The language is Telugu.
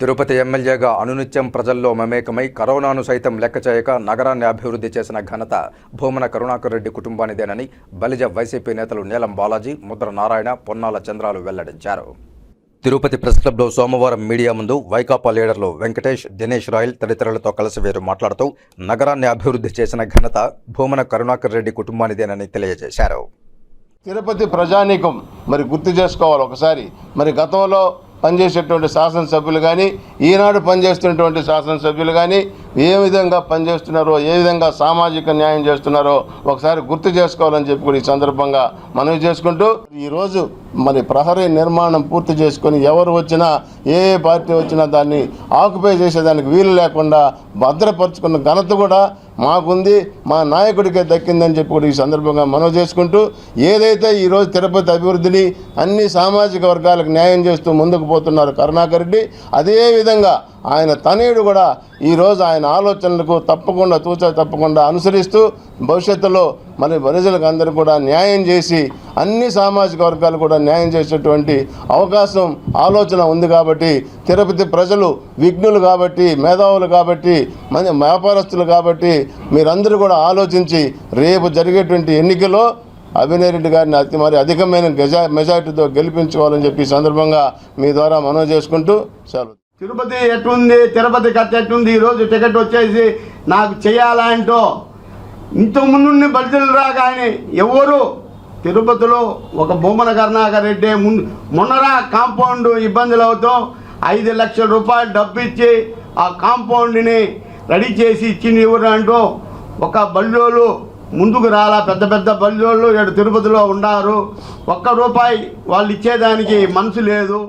తిరుపతి ఎమ్మెల్యేగా అనునిత్యం ప్రజల్లో మమేకమై కరోనాను సైతం లెక్క చేయక నగరాన్ని అభివృద్ధి చేసిన ఘనత భూమన కరుణాకర్ రెడ్డి కుటుంబానిదేనని బలిజ వైసీపీ నేతలు నీలం బాలాజీ ముద్ర నారాయణ పొన్నాల చంద్రాలు వెల్లడించారు. తిరుపతి ప్రెస్ క్లబ్లో సోమవారం మీడియా ముందు వైకాపా లీడర్లు వెంకటేష్ దినేష్ రాయల్ తదితరులతో కలిసి వీరు మాట్లాడుతూ నగరాన్ని అభివృద్ధి చేసిన ఘనత భూమన కరుణాకర్ రెడ్డి కుటుంబానిదేనని తెలియజేశారు. తిరుపతి ప్రజానీకం మరి గుర్తు చేసుకోవాలి ఒకసారి. మరి గతంలో పనిచేసేటువంటి శాసనసభ్యులు కానీ ఈనాడు పనిచేస్తున్నటువంటి శాసనసభ్యులు కానీ ఏ విధంగా పనిచేస్తున్నారో ఏ విధంగా సామాజిక న్యాయం చేస్తున్నారో ఒకసారి గుర్తు చేసుకోవాలని చెప్పి కూడా ఈ సందర్భంగా మనవి చేసుకుంటూ ఈరోజు మరి ప్రహరీ నిర్మాణం పూర్తి చేసుకొని ఎవరు వచ్చినా ఏ ఏ పార్టీ వచ్చినా దాన్ని ఆక్యుపై చేసేదానికి వీలు లేకుండా భద్రపరుచుకున్న ఘనత కూడా మాకుంది మా నాయకుడికే దక్కిందని చెప్పి కూడా ఈ సందర్భంగా మనవి చేసుకుంటూ ఏదైతే ఈరోజు తిరుపతి అభివృద్ధిని అన్ని సామాజిక వర్గాలకు న్యాయం చేస్తూ ముందుకు పోతున్నారు కరుణాకర్ రెడ్డి అదేవిధంగా ఆయన తనయుడు కూడా ఈరోజు ఆయన ఆలోచనలకు తప్పకుండా తూచ తప్పకుండా అనుసరిస్తూ భవిష్యత్తులో మరి ప్రజలకు అందరూ కూడా న్యాయం చేసి అన్ని సామాజిక వర్గాలు కూడా న్యాయం చేసేటువంటి అవకాశం ఆలోచన ఉంది కాబట్టి తిరుపతి ప్రజలు విఘ్నులు కాబట్టి మేధావులు కాబట్టి మంచి వ్యాపారస్తులు కాబట్టి మీరందరూ కూడా ఆలోచించి రేపు జరిగేటువంటి ఎన్నికలో అభినయ్ రెడ్డి గారిని అతి మరి అధికమైన గజా మెజార్టీతో గెలిపించుకోవాలని చెప్పి సందర్భంగా మీ ద్వారా మనవి చేసుకుంటూ సెలవు. తిరుపతి ఎట్టుంది? తిరుపతి ఖర్చు ఎట్టుంది? ఈరోజు టికెట్ వచ్చేసి నాకు చేయాలంటూ ఇంతకుముందు బలితులు రా కానీ ఎవరు? తిరుపతిలో ఒక భూమన కరుణాకర్ రెడ్డి ముందు మొన్నరా కాంపౌండ్ ఇబ్బందులు అవుతూ ఐదు లక్షల రూపాయలు డబ్బు ఇచ్చి ఆ కాంపౌండ్ని రెడీ చేసి ఇచ్చింది ఎవరు అంటూ ఒక బల్లోలు ముందుకు రాలా. పెద్ద పెద్ద బల్లోళ్ళు ఇక్కడ తిరుపతిలో ఉన్నారు ఒక్క రూపాయి వాళ్ళు ఇచ్చేదానికి మనసు లేదు.